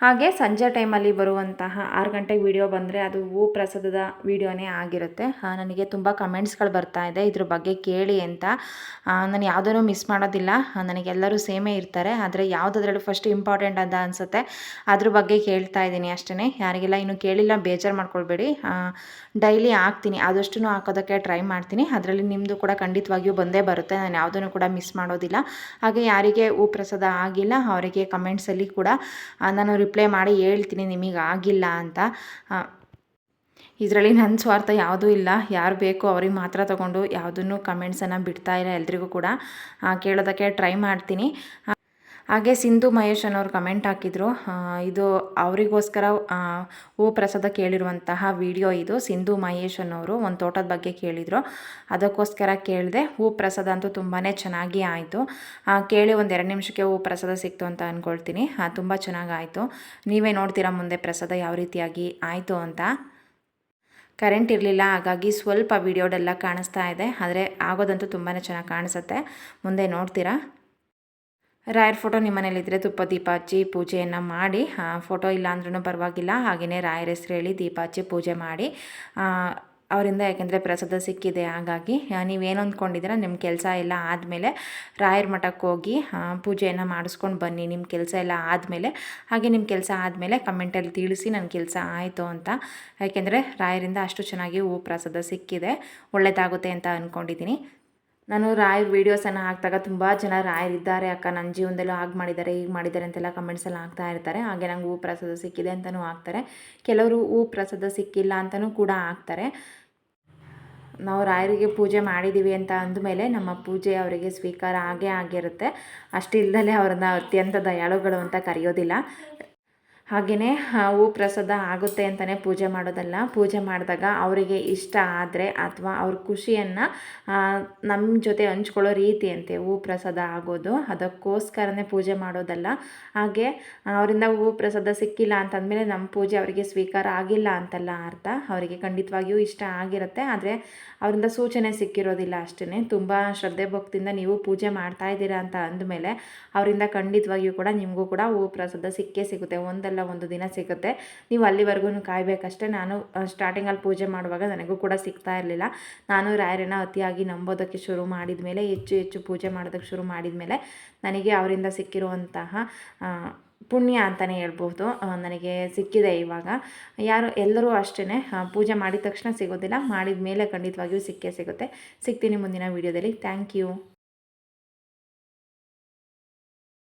ಹಾಗೆ ಸಂಜೆ ಟೈಮಲ್ಲಿ ಬರುವಂತಹ ಆರು ಗಂಟೆಗೆ ವಿಡಿಯೋ ಬಂದರೆ ಅದು ಹೂ ಪ್ರಸಾದದ ವಿಡಿಯೋನೇ ಆಗಿರುತ್ತೆ. ನನಗೆ ತುಂಬ ಕಮೆಂಟ್ಸ್ಗಳು ಬರ್ತಾ ಇದೆ. ಇದ್ರ ಬಗ್ಗೆ ಕೇಳಿ ಅಂತ. ನಾನು ಯಾವುದನ್ನು ಮಿಸ್ ಮಾಡೋದಿಲ್ಲ. ನನಗೆ ನನಗೆಲ್ಲರೂ ಸೇಮೇ ಇರ್ತಾರೆ. ಆದರೆ ಯಾವುದಾದ್ರಲ್ಲೂ ಫಸ್ಟ್ ಇಂಪಾರ್ಟೆಂಟ್ ಅಂತ ಅನಿಸುತ್ತೆ. ಅದ್ರ ಬಗ್ಗೆ ಕೇಳ್ತಾ ಇದ್ದೀನಿ ಅಷ್ಟೇ ಯಾರಿಗೆಲ್ಲ ಇನ್ನೂ ಕೇಳಿಲ್ಲ, ಬೇಜಾರು ಮಾಡ್ಕೊಳ್ಬೇಡಿ. ಡೈಲಿ ಹಾಕ್ತೀನಿ. ಆದಷ್ಟು ಹಾಕೋದಕ್ಕೆ ಟ್ರೈ ಮಾಡ್ತೀನಿ. ಅದರಲ್ಲಿ ನಿಮ್ಮದು ಕೂಡ ಖಂಡಿತವಾಗಿಯೂ ಬಂದೇ ಬರುತ್ತೆ. ನಾನು ಯಾವುದನ್ನು ಕೂಡ ಮಿಸ್ ಮಾಡೋದಿಲ್ಲ. ಹಾಗೆ ಯಾರಿಗೆ ಹೂ ಪ್ರಸಾದ ಆಗಿಲ್ಲ, ಅವರಿಗೆ ಕಮೆಂಟ್ಸಲ್ಲಿ ಕೂಡ ನಾನು ರಿಪ್ಲೈ ಮಾಡಿ ಹೇಳ್ತೀನಿ, ನಿಮಗೆ ಆಗಿಲ್ಲ ಅಂತ. ಇದರಲ್ಲಿ ನನ್ನ ಸ್ವಾರ್ಥ ಯಾವುದೂ ಇಲ್ಲ. ಯಾರು ಬೇಕೋ ಅವ್ರಿಗೆ ಮಾತ್ರ ತಗೊಂಡು ಯಾವುದನ್ನು ಕಮೆಂಟ್ಸನ್ನು ಬಿಡ್ತಾ ಇಲ್ಲ ಎಲ್ರಿಗೂ ಕೂಡ. ಕೇಳೋದಕ್ಕೆ ಟ್ರೈ ಮಾಡ್ತೀನಿ. ಹಾಗೆ ಸಿಂಧು ಮಹೇಶ್ ಅನ್ನೋರು ಕಮೆಂಟ್ ಹಾಕಿದರು. ಇದು ಅವರಿಗೋಸ್ಕರ ಹೂ ಪ್ರಸಾದ ಕೇಳಿರುವಂತಹ ವಿಡಿಯೋ ಇದು. ಸಿಂಧು ಮಹೇಶ್ ಅನ್ನೋರು ಒಂದು ತೋಟದ ಬಗ್ಗೆ ಕೇಳಿದರು. ಅದಕ್ಕೋಸ್ಕರ ಕೇಳಿದೆ, ಹೂ ಪ್ರಸಾದ ಅಂತೂ ತುಂಬಾ ಚೆನ್ನಾಗಿ ಆಯಿತು. ಕೇಳಿ ಒಂದು ಎರಡು ನಿಮಿಷಕ್ಕೆ ಹೂ ಪ್ರಸಾದ ಸಿಕ್ತು ಅಂತ ಅಂದ್ಕೊಳ್ತೀನಿ ತುಂಬ ಚೆನ್ನಾಗಾಯಿತು. ನೀವೇ ನೋಡ್ತೀರಾ ಮುಂದೆ ಪ್ರಸಾದ ಯಾವ ರೀತಿಯಾಗಿ ಆಯಿತು ಅಂತ. ಕರೆಂಟ್ ಇರಲಿಲ್ಲ, ಹಾಗಾಗಿ ಸ್ವಲ್ಪ ವಿಡಿಯೋಡೆಲ್ಲ ಕಾಣಿಸ್ತಾ ಇದೆ. ಆದರೆ ಆಗೋದಂತೂ ತುಂಬಾ ಚೆನ್ನಾಗಿ ಕಾಣಿಸುತ್ತೆ. ಮುಂದೆ ನೋಡ್ತೀರಾ? ರಾಯರ ಫೋಟೋ ನಿಮ್ಮ ಮನೇಲಿದ್ದರೆ ತುಪ್ಪ ದೀಪ ಹಚ್ಚಿ ಪೂಜೆಯನ್ನು ಮಾಡಿ. ಫೋಟೋ ಇಲ್ಲ ಅಂದ್ರೂ ಪರವಾಗಿಲ್ಲ. ಹಾಗೆಯೇ ರಾಯರ ಹೆಸರು ಹೇಳಿ ದೀಪ ಹಚ್ಚಿ ಪೂಜೆ ಮಾಡಿ. ಅವರಿಂದ ಯಾಕೆಂದರೆ ಪ್ರಸಾದ ಸಿಕ್ಕಿದೆ, ಹಾಗಾಗಿ ನೀವೇನು ಅಂದ್ಕೊಂಡಿದ್ದೀರ ನಿಮ್ಮ ಕೆಲಸ ಎಲ್ಲ ಆದಮೇಲೆ ರಾಯರ ಮಠಕ್ಕೆ ಹೋಗಿ ಪೂಜೆಯನ್ನು ಮಾಡಿಸ್ಕೊಂಡು ಬನ್ನಿ. ನಿಮ್ಮ ಕೆಲಸ ಎಲ್ಲ ಆದಮೇಲೆ, ಹಾಗೆ ನಿಮ್ಮ ಕೆಲಸ ಆದಮೇಲೆ ಕಮೆಂಟಲ್ಲಿ ತಿಳಿಸಿ ನನ್ನ ಕೆಲಸ ಆಯಿತು ಅಂತ. ಯಾಕೆಂದರೆ ರಾಯರಿಂದ ಅಷ್ಟು ಚೆನ್ನಾಗಿ ಹೂ ಪ್ರಸಾದ ಸಿಕ್ಕಿದೆ ಒಳ್ಳೆಯದಾಗುತ್ತೆ ಅಂತ ಅಂದ್ಕೊಂಡಿದ್ದೀನಿ ನಾನು ರಾಯರ್ ವೀಡಿಯೋಸನ್ನು ಹಾಕಿದಾಗ ತುಂಬ ಜನ ರಾಯರಿದ್ದಾರೆ ಅಕ್ಕ. ನನ್ನ ಜೀವನದಲ್ಲೂ ಹಾಗೆ ಮಾಡಿದ್ದಾರೆ, ಹೀಗೆ ಮಾಡಿದ್ದಾರೆ ಅಂತೆಲ್ಲ ಕಮೆಂಟ್ಸಲ್ಲಿ ಹಾಕ್ತಾ ಇರ್ತಾರೆ. ಹಾಗೆ ನಂಗೆ ಹೂ ಪ್ರಸಾದ ಸಿಕ್ಕಿದೆ ಅಂತಲೂ ಹಾಕ್ತಾರೆ. ಕೆಲವರು ಹೂ ಪ್ರಸಾದ ಸಿಕ್ಕಿಲ್ಲ ಅಂತಲೂ ಕೂಡ ಹಾಕ್ತಾರೆ. ನಾವು ರಾಯರಿಗೆ ಪೂಜೆ ಮಾಡಿದ್ದೀವಿ ಅಂತ ಅಂದಮೇಲೆ ನಮ್ಮ ಪೂಜೆ ಅವರಿಗೆ ಸ್ವೀಕಾರ ಆಗೇ ಆಗಿರುತ್ತೆ. ಅಷ್ಟಿಲ್ಲದೆ ಅವ್ರನ್ನ ಅತ್ಯಂತ ದಯಾಳುಗಳು ಅಂತ ಕರೆಯೋದಿಲ್ಲ. ಹಾಗೆಯೇ ಹೂ ಪ್ರಸಾದ ಆಗುತ್ತೆ ಅಂತಲೇ ಪೂಜೆ ಮಾಡೋದಲ್ಲ. ಪೂಜೆ ಮಾಡಿದಾಗ ಅವರಿಗೆ ಇಷ್ಟ ಆದರೆ ಅಥವಾ ಅವ್ರ ಖುಷಿಯನ್ನು ನಮ್ಮ ಜೊತೆ ಹಂಚ್ಕೊಳ್ಳೋ ರೀತಿ ಅಂತೆ ಹೂ ಪ್ರಸಾದ ಆಗೋದು. ಅದಕ್ಕೋಸ್ಕರನೇ ಪೂಜೆ ಮಾಡೋದಲ್ಲ. ಹಾಗೆ, ಅವರಿಂದ ಹೂ ಪ್ರಸಾದ ಸಿಕ್ಕಿಲ್ಲ ಅಂತಂದಮೇಲೆ ನಮ್ಮ ಪೂಜೆ ಅವರಿಗೆ ಸ್ವೀಕಾರ ಆಗಿಲ್ಲ ಅಂತಲ್ಲ ಅರ್ಥ. ಅವರಿಗೆ ಖಂಡಿತವಾಗಿಯೂ ಇಷ್ಟ ಆಗಿರುತ್ತೆ. ಆದರೆ, ಅವರಿಂದ ಸೂಚನೆ ಸಿಕ್ಕಿರೋದಿಲ್ಲ ಅಷ್ಟೇ ತುಂಬ ಶ್ರದ್ಧೆ ಭಕ್ತಿಯಿಂದ ನೀವು ಪೂಜೆ ಮಾಡ್ತಾ ಇದ್ದೀರಾ ಅಂತ ಅಂದಮೇಲೆ ಅವರಿಂದ ಖಂಡಿತವಾಗಿಯೂ ಕೂಡ ನಿಮಗೂ ಕೂಡ ಹೂ ಪ್ರಸಾದ ಸಿಕ್ಕೇ ಸಿಗುತ್ತೆ. ಒಂದಲ್ಲ ಒಂದು ದಿನ ಸಿಗುತ್ತೆ. ನೀವು ಅಲ್ಲಿವರೆಗೂ ಕಾಯಬೇಕಷ್ಟೇ. ನಾನು ಸ್ಟಾರ್ಟಿಂಗಲ್ಲಿ ಪೂಜೆ ಮಾಡುವಾಗ ನನಗೂ ಕೂಡ ಸಿಗ್ತಾ ಇರಲಿಲ್ಲ. ನಾನು ರಾಯರನ್ನ ಅತಿಯಾಗಿ ನಂಬೋದಕ್ಕೆ ಶುರು ಮಾಡಿದ ಮೇಲೆ ಹೆಚ್ಚು ಹೆಚ್ಚು ಪೂಜೆ ಮಾಡೋದಕ್ಕೆ ಶುರು ಮಾಡಿದ ಮೇಲೆ ನನಗೆ ಅವರಿಂದ ಸಿಕ್ಕಿರುವಂತಹ ಪುಣ್ಯ ಅಂತಲೇ ಹೇಳ್ಬೋದು. ನನಗೆ ಸಿಕ್ಕಿದೆ ಇವಾಗ. ಯಾರು, ಎಲ್ಲರೂ ಅಷ್ಟೇ ಪೂಜೆ ಮಾಡಿದ ತಕ್ಷಣ ಸಿಗೋದಿಲ್ಲ. ಮಾಡಿದ ಮೇಲೆ ಖಂಡಿತವಾಗಿಯೂ ಸಿಕ್ಕೇ ಸಿಗುತ್ತೆ. ಸಿಗ್ತೀನಿ ಮುಂದಿನ ವೀಡಿಯೋದಲ್ಲಿ. Thank you.